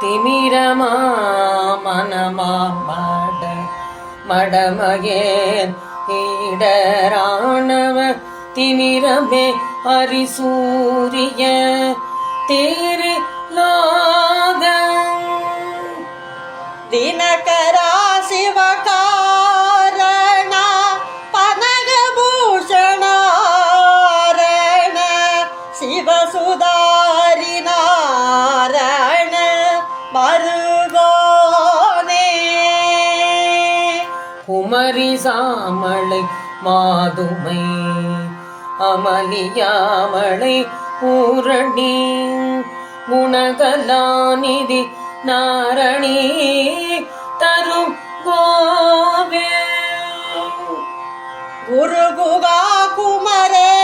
திமிரமா மனமா மட மடமகேன் ஈடராணவ திமிரமே ஹரிசூரிய தேரு நாக தினகரா சிவகா சிவசுதா வருகோனே குமரி சாமளை மாதுமை அமலியாமளை பூரணி குணகலாநிதி நாரணி தரும் கோவே குருபுகா குமரே.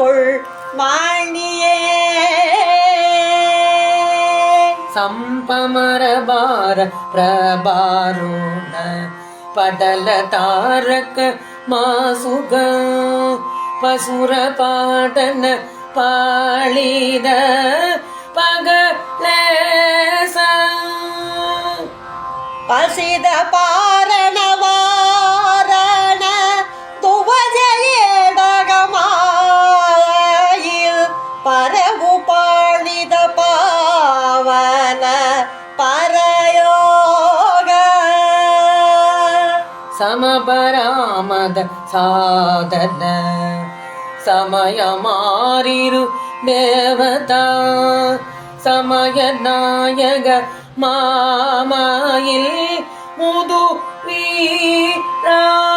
மாமகளாசைக்குள் மாணியே ಸಂಪಮರಬಾರ ಪ್ರಬಾರುಣ ಪಟಲ ತಾರಕ ಮಾಸುಗ ಪಸುರ ಪಾಟನ ಪಾಳಿದ ಪಗಲೇಸ பசித பாரண சமபராமத சாதன சமயமாறிரு தேவதா. சமய நாயக மாமாயில் முது வீரா